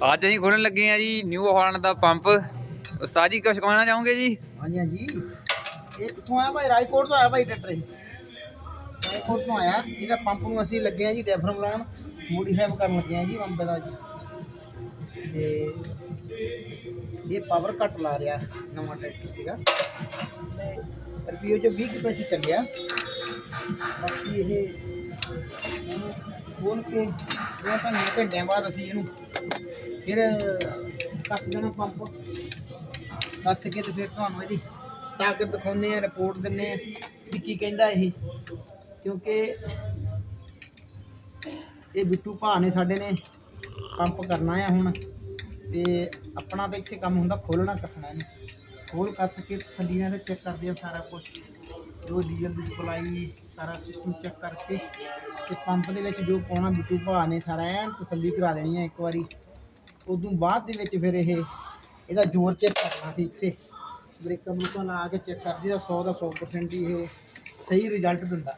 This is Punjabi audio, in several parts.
ਅੱਜ ਅਸੀਂ ਖੋਲਣ ਲੱਗੇ ਆ ਜੀ ਨਿਊ ਹਾਲੈਂਡ ਦਾ ਪੰਪ। ਉਸਤਾਦ ਜੀ ਕੁਝ ਕਹਿਣਾ ਚਾਹੋਗੇ ਜੀ? ਹਾਂਜੀ ਹਾਂਜੀ। ਇਹ ਕਿੱਥੋਂ ਆਇਆ ਭਾਈ? ਰਾਜਕੋਟ ਤੋਂ ਆਇਆ ਭਾਈ ਟਰੈਕਟਰ ਇਹ। ਰਾਜਕੋਟ ਤੋਂ ਆਇਆ। ਇਹਦਾ ਪੰਪ ਨੂੰ ਅਸੀਂ ਲੱਗੇ ਆ ਜੀ ਡੈਫਰਮ ਲਾਉਣ। ਮੋਡੀਫਾਈ ਕਰਨ ਲੱਗੇ ਆ ਜੀ ਪੰਪ ਦਾ ਜੀ। ਤੇ ਇਹ ਪਾਵਰ ਕੱਟ ਲਾ ਰਿਹਾ ਨਵਾਂ ਟਰੈਕਟਰ ਸੀਗਾ। ਤੇ ਰੁਪਈਏ ਚ 20 ਕੁ ਪੈਸੇ ਚੱਲਿਆ। ਬਾਕੀ ਇਹ ਇਹਨੂੰ ਖੋਲ ਕੇ ਦੋ ਢਾਈ ਘੰਟਿਆਂ ਬਾਅਦ ਅਸੀਂ ਇਹਨੂੰ ਫਿਰ ਕੱਸ ਦੇਣਾ ਪੰਪ ਕੱਸ ਕੇ ਤੇ ਫਿਰ ਤੁਹਾਨੂੰ ਇਹਦੀ ਤਾਕਤ ਦਿਖਾਉਨੇ ਆ ਰਿਪੋਰਟ ਦਿੰਨੇ ਆ ਵੀ ਕੀ ਕਹਿੰਦਾ ਇਹ। ਕਿਉਂਕਿ ਇਹ ਬਿੱਟੂ ਭਾ ਨੇ ਸਾਡੇ ਨੇ ਪੰਪ ਕਰਨਾ ਆ ਹੁਣ ਤੇ ਆਪਣਾ ਤਾਂ ਇੱਥੇ ਕੰਮ ਹੁੰਦਾ ਖੋਲਣਾ, ਕੱਸਣਾ ਇਹਨੂੰ ਖੋਲ, ਕੱਸ ਕੇ ਤਸੱਲੀਆਂ ਤੇ ਚੈੱਕ ਕਰਦੇ ਆ ਸਾਰਾ ਕੁਝ ਜੋ ਡੀਜ਼ਲ ਦੀ ਸਪਲਾਈ ਸਾਰਾ ਸਿਸਟਮ ਚੈੱਕ ਕਰਕੇ ਤੇ ਪੰਪ ਦੇ ਵਿੱਚ ਜੋ ਪਾਉਣਾ ਬਿੱਟੂ ਭਾ ਨੇ ਸਾਰਾ ਐਨ ਤਸੱਲੀ ਕਰਾ ਦੇਣੀ ਹੈ ਇੱਕ ਵਾਰੀ। ਉਦੋਂ ਬਾਅਦ ਦੇ ਵਿੱਚ ਫਿਰ ਇਹ ਇਹਦਾ ਜ਼ੋਰ ਚੈੱਕ ਕਰਨਾ ਸੀ ਇੱਥੇ। ਬ੍ਰੇਕਾਂ ਬਰੂਕਾਂ ਲਾ ਕੇ ਚੈੱਕ ਕਰਦੀ ਦਾ 100 ਦਾ 100% ਹੀ ਇਹ ਸਹੀ ਰਿਜ਼ਲਟ ਦਿੰਦਾ।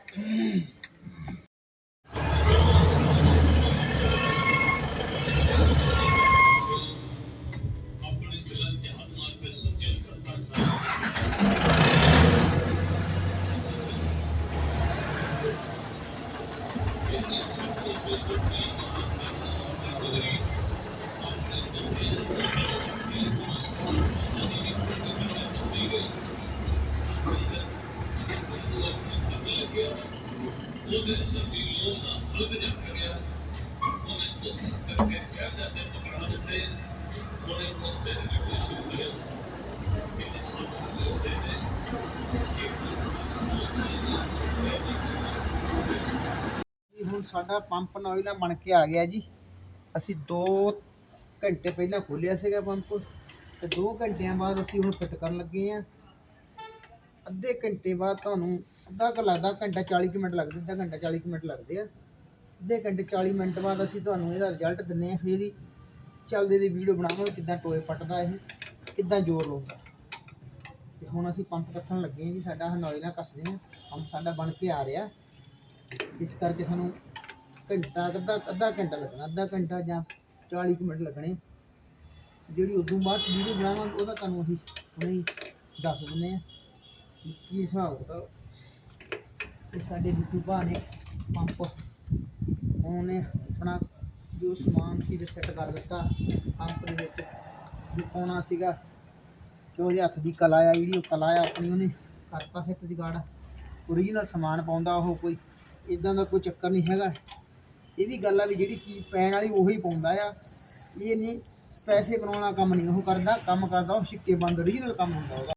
ਜੀ ਹੁਣ ਸਾਡਾ ਪੰਪ ਨੋਇਲਾ ਬਣ ਕੇ ਆ ਗਿਆ ਜੀ। ਅਸੀਂ 2 ਘੰਟੇ ਪਹਿਲਾਂ ਖੋਲਿਆ ਸੀਗਾ ਪੰਪ। ਤੇ 2 ਘੰਟਿਆਂ ਬਾਅਦ ਅਸੀਂ ਹੁਣ ਫਿੱਟ ਕਰਨ ਲੱਗੇ ਆ ਅੱਧੇ ਘੰਟੇ ਬਾਅਦ ਤੁਹਾਨੂੰ ਅੱਧਾ ਕੁ ਲੱਗਦਾ, ਘੰਟਾ 40 ਕੁ ਮਿੰਟ ਲੱਗਦੇ, ਅੱਧਾ ਘੰਟਾ 40 ਕੁ ਮਿੰਟ ਲੱਗਦੇ ਆ। ਅੱਧੇ ਘੰਟੇ 40 ਮਿੰਟ ਬਾਅਦ ਅਸੀਂ ਤੁਹਾਨੂੰ ਇਹਦਾ ਰਿਜ਼ਲਟ ਦਿੰਨੇ ਆ ਫਿਰ ਇਹਦੀ ਚੱਲਦੇ ਦੀ ਵੀਡੀਓ ਬਣਾਵਾਂਗੇ, ਕਿੱਦਾਂ ਟੋਏ ਪੱਟਦਾ ਇਹ, ਕਿੱਦਾਂ ਜ਼ੋਰ ਲਾਉਂਦਾ। ਤੇ ਹੁਣ ਅਸੀਂ ਪੰਪ ਕੱਸਣ ਲੱਗੇ ਆ ਜੀ, ਸਾਡਾ ਹਨੋਇਲਾ ਕੱਸਦੇ ਹਾਂ, ਪੰਪ ਸਾਡਾ ਬਣ ਕੇ ਆ ਰਿਹਾ। ਇਸ ਕਰਕੇ ਸਾਨੂੰ ਘੰਟਾ, ਅੱਧਾ ਅੱਧਾ ਘੰਟਾ ਲੱਗਣਾ, ਅੱਧਾ ਘੰਟਾ ਜਾਂ 40 ਕੁ ਮਿੰਟ ਲੱਗਣੇ। ਜਿਹੜੀ ਉਦੋਂ ਬਾਅਦ ਵੀਡੀਓ ਬਣਾਵਾਂਗੇ, ਉਹਦਾ ਤੁਹਾਨੂੰ ਅਸੀਂ ਹੁਣੇ ਹੀ ਦੱਸ ਦਿੰਦੇ ਆ ਕੀ ਹਿਸਾਬ ਕਿਤਾਬ। ਇਹ ਸਾਡੇ ਬਿੱਟੂ ਭਾ ਨੇ ਪੰਪ ਉਹਨੇ ਆਪਣਾ ਜੋ ਸਮਾਨ ਸੀ ਤੇ ਸੈੱਟ ਕਰ ਦਿੱਤਾ। ਪੰਪ ਦੇ ਵਿੱਚ ਜੋ ਪਾਉਣਾ ਸੀਗਾ। ਜੋ ਉਹਦੇ ਹੱਥ ਦੀ ਕਲਾ ਆ, ਜਿਹੜੀ ਉਹ ਕਲਾ ਆ ਆਪਣੀ ਉਹਨੇ ਕਰਤਾ ਸੈੱਟ ਦੀ ਓਰੀਜਨਲ ਸਮਾਨ ਪਾਉਂਦਾ ਉਹ ਕੋਈ। ਇਦਾਂ ਦਾ ਕੋਈ ਚੱਕਰ ਨਹੀਂ ਹੈਗਾ। ਇਹ ਵੀ ਗੱਲ ਆ ਵੀ ਜਿਹੜੀ ਚੀਜ਼ ਪੈਣ ਵਾਲੀ ਉਹੀ ਪਾਉਂਦਾ ਆ। ਇਹ ਨਹੀਂ, ਪੈਸੇ ਬਣਾਉਣ ਵਾਲਾ ਕੰਮ ਨਹੀਂ ਉਹ ਕਰਦਾ। ਕੰਮ ਕਰਦਾ ਉਹ ਸਿੱਕੇ ਬੰਦ ਓਰੀਜਨਲ ਕੰਮ ਹੁੰਦਾ ਉਹਦਾ।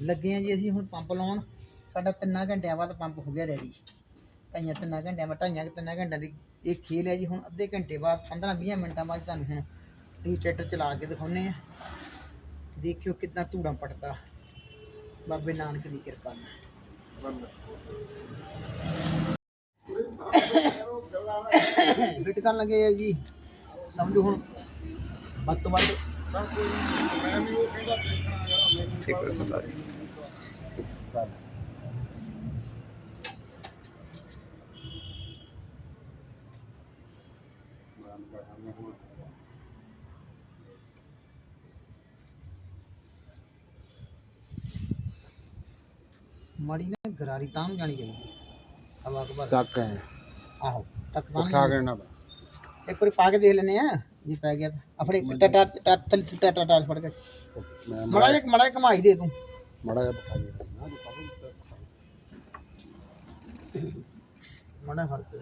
ਲੱਗੇ ਆ ਜੀ ਅਸੀਂ ਹੁਣ ਪੰਪ ਲਾਉਣ। ਸਾਡਾ ਤਿੰਨਾਂ ਘੰਟਿਆਂ ਬਾਅਦ ਪੰਪ ਹੋ ਗਿਆ ਰੈਡੀ ਢਾਈਆਂ ਤਿੰਨਾਂ ਘੰਟਿਆਂ ਬਾਅਦ, ਢਾਈਆਂ ਕੁ ਤਿੰਨਾਂ ਘੰਟਿਆਂ ਦੀ ਇਹ ਖੇਲ ਹੈ ਜੀ। ਹੁਣ ਅੱਧੇ ਘੰਟੇ ਬਾਅਦ 15 20 ਮਿੰਟਾਂ ਬਾਅਦ ਤੁਹਾਨੂੰ ਹੁਣ ਇਹ ਟਰੈਕਟਰ ਚਲਾ ਕੇ ਦਿਖਾਉਨੇ ਆ ਦੇਖਿਓ ਕਿੰਨਾ ਧੂੜਾਂ ਪਟਦਾ। ਬਾਬੇ ਨਾਨਕ ਦੀ ਕਿਰਪਾ ਨਾਲ। ਫਿੱਟ ਕਰਨ ਲੱਗੇ ਆ ਜੀ। ਸਮਝੋ ਹੁਣ। ਵੱਧ ਤੋਂ ਵੱਧ। ਠੀਕ ਹੈ ਉਸਤਾਦ ਜੀ ਮਾੜੀ ਨਾ ਗਰਾਰੀ ਤਾਂ ਨੂੰ ਜਾਣੀ ਚਾਹੀਦੀ ਹਵਾ ਕਬਰ ਤੱਕ ਹੈ ਆਹੋ ਟੱਕ ਤਾਂ ਉਠਾ ਕੇ ਨਾ ਇੱਕ ਵਾਰੀ ਪਾ ਕੇ ਦੇਖ ਲੈਨੇ ਆ ਜੇ ਪੈ ਗਿਆ ਤਾਂ। ਆਪਣੇ ਟਟਾ ਟਟਾ ਟਟਾ ਟਟਾ ਫੜ ਕੇ। ਮੈਂ ਮੜਾ ਜਿਹਾ ਮੜਾ ਜਿਹਾ ਘਮਾਈ ਦੇ ਤੂੰ। ਮੜਾ ਜਿਹਾ ਪਖਾਈ ਨਾ ਮੜਾ ਫੜ ਕੇ।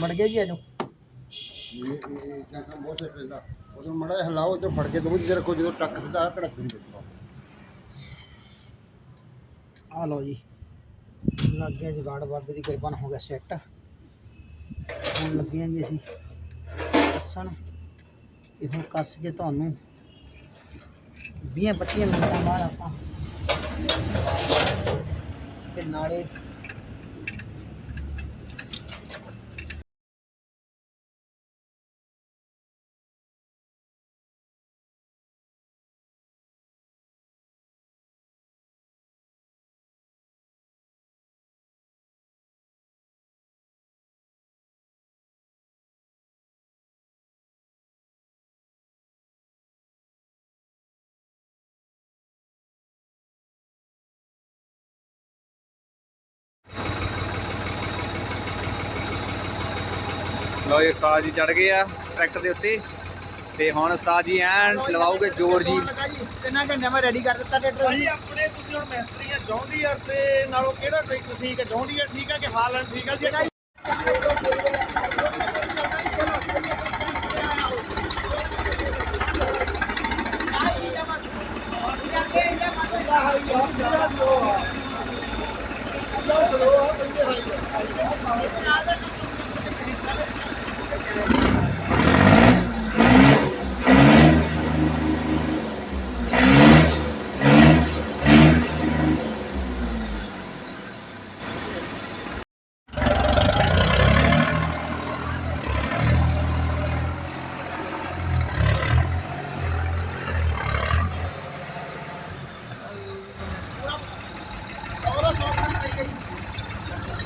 ਮੜ ਗਿਆ ਜੀ ਆਜੋ। ਇਹ ਇਹ ਤਾਂ ਕੰਮ ਬਹੁਤ ਹੈ ਪੈਂਦਾ। ਉਦੋਂ ਮੜਾ ਹਿਲਾਓ ਤੇ ਫੜ ਕੇ ਦੋ ਜਿਹਾ ਰੱਖੋ ਜਦੋਂ ਟੱਕ ਸਿੱਧਾ ਕੜਕ ਨਹੀਂ ਬੈਠਾ ਆ ਲਓ ਜੀ। ਲੱਗ ਗਿਆ ਜੁਗਾੜ ਬਾਬੇ ਦੀ ਕਿਰਪਾ ਨਾਲ ਹੋ ਗਿਆ ਸੈੱਟ ਹੁਣ ਲੱਗੀਆਂ ਜੀ ਅਸੀਂ ਕੱਸਣ। ਇਹ ਹੁਣ ਕੱਸ ਕੇ ਤੁਹਾਨੂੰ 20 25 ਮਿੰਟਾਂ ਬਾਅਦ ਆਪਾਂ ਤੇ ਨਾਲੇ ਲਓ ਜੀ ਉਸਤਾਦ ਜੀ ਚੜ ਗਏ ਆ ਟਰੈਕਟਰ ਦੇ ਉੱਤੇ ਤੇ ਹੁਣ ਉਸਤਾਦ ਜੀ ਐਨ ਲਵਾਓਗੇ ਜ਼ੋਰ ਜੀ ਕਿੰਨਾ ਘੰਟਿਆਂ ਮੈਂ ਰੈਡੀ ਕਰ ਦਿੱਤਾ ਟਰੈਕਟਰ ਭਾਈ ਆਪਣੇ ਤੁਸੀਂ ਹੁਣ ਮੈਸਤਰੀ ਆ ਜੌਂਡੀਅਰ ਤੇ ਨਾਲੋਂ ਕਿਹੜਾ ਟਰੈਕਟਰ ਠੀਕ ਹੈ ਜੌਂਡੀਅਰ ਠੀਕ ਹੈ ਕਿ ਹਾਲੈਂਡ ਠੀਕ ਹੈ ਜੀ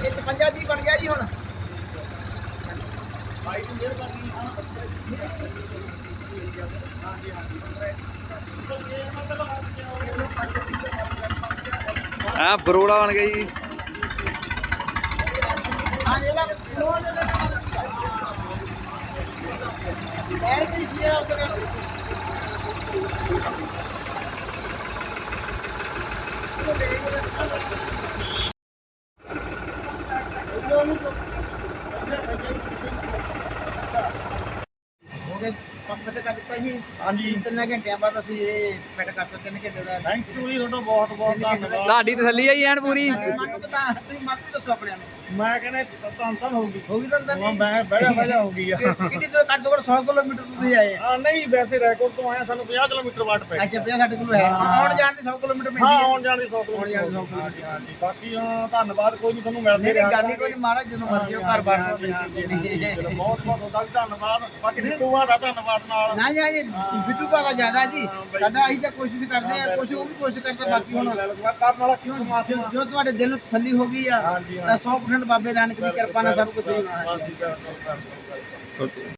ਇਹ 55 ਦੀ ਬਣ ਗਿਆ ਜੀ ਹੁਣ ਆ ਬਰੋੜਾ ਬਣ ਗਿਆ ਜੀ। ਹਾਂ ਇਹ ਲਾ ਐਰ ਕੀ ਸੀ ਆ ਹੋ ਗਏ ਪੰਪ ਤੇ ਕਰ ਦਿੱਤਾ ਜੀ ਹਾਂਜੀ। ਤਿੰਨ ਘੰਟਿਆਂ ਬਾਅਦ ਅਸੀਂ ਇਹ ਫਿੱਟ ਕਰਤਾ ਤਿੰਨ ਘੰਟੇ ਦਾ ਥੈਂਕ ਯੂ ਜੀ ਤੁਹਾਡਾ ਬਹੁਤ ਬਹੁਤ ਧੰਨਵਾਦ। ਤੁਹਾਡੀ ਤਸੱਲੀ ਆਈ ਐਨ ਪੂਰੀ। ਮਨ ਨੂੰ ਤਾਂ ਤੁਸੀਂ ਮਤ ਵੀ ਦੱਸੋ ਆਪਣੇ ਨੂੰ। ਮੈਂ ਕਹਿੰਦਾ ਤਾਂ ਤਾਂ ਹੋਊਗੀ। ਹੋ ਗਈ ਤਾਂ ਤਾਂ ਮੈਂ ਨਹੀਂ। ਬਹਿ ਜਾ ਬਹਿ ਜਾ ਹੋ ਗਈ ਆ। ਕਿੰਨੀ ਦੂਰ ਕੱਟ ਦੋ 100 ਕਿਲੋਮੀਟਰ ਤੁਸੀਂ ਆਏ। ਆ ਨਹੀਂ ਵੈਸੇ ਰੈਕੋਰਡ ਤੋਂ ਆਇਆ ਸਾਨੂੰ 50 ਕਿਲੋਮੀਟਰ ਵਾਟ ਪੈ ਅੱਛਾ 50 60 ਕਿਲੋ ਹੈ। ਆਉਣ ਜਾਣ ਦੀ 100 ਕਿਲੋਮੀਟਰ ਪੈਂਦੀ ਹਾਂ ਹੈ। ਆਉਣ ਜਾਣ ਦੀ 100 ਆਉਣ ਜਾਣ ਦੀ 100 ਕਿਲੋਮੀਟਰ ਹਾਂਜੀ ਹਾਂਜੀ ਬਾਕੀ ਹਾਂ ਧੰਨਵਾਦ ਕੋਈ ਨਹੀਂ ਤੁਹਾਨੂੰ ਮਿਲਦੇ ਨਹੀਂ ਨਹੀਂ ਰਿਹਾ ਗੱਲ ਹੀ ਕੋਈ ਨਹੀਂ ਮਹਾਰਾਜ ਜਦੋਂ ਮਰਜ਼ੀ ਘਰ ਬਹੁਤ ਬਹੁਤ ਤੁਹਾਡਾ ਵੀ ਧੰਨਵਾਦ। ਬਾਕੀ ਦਾ ਧੰਨਵਾਦ ਨਾਲ। ਨਾ ਜੀ ਬਿੱਟੂ ਭਾ ਦਾ ਜ਼ਿਆਦਾ ਜੀ। ਸਾਡਾ ਅਸੀਂ ਤਾਂ ਕੋਸ਼ਿਸ਼ ਕਰਦੇ ਆ ਕੁਛ ਉਹ ਵੀ ਕੋਸ਼ਿਸ਼ ਕਰਦਾ ਬਾਕੀ ਹੁਣ ਕਰਨ ਵਾਲਾ ਕਿਉਂ ਜੋ ਜੋ ਤੁਹਾਡੇ ਦਿਲ ਨੂੰ ਤਸੱਲੀ ਹੋ ਗਈ ਆ ਤਾਂ 100% ਬਾਬੇ ਨਾਨਕ ਦੀ ਕਿਰਪਾ ਨਾਲ ਸਭ ਕੁਝ ਹੋਣਾ ਹੈ। ਕਰ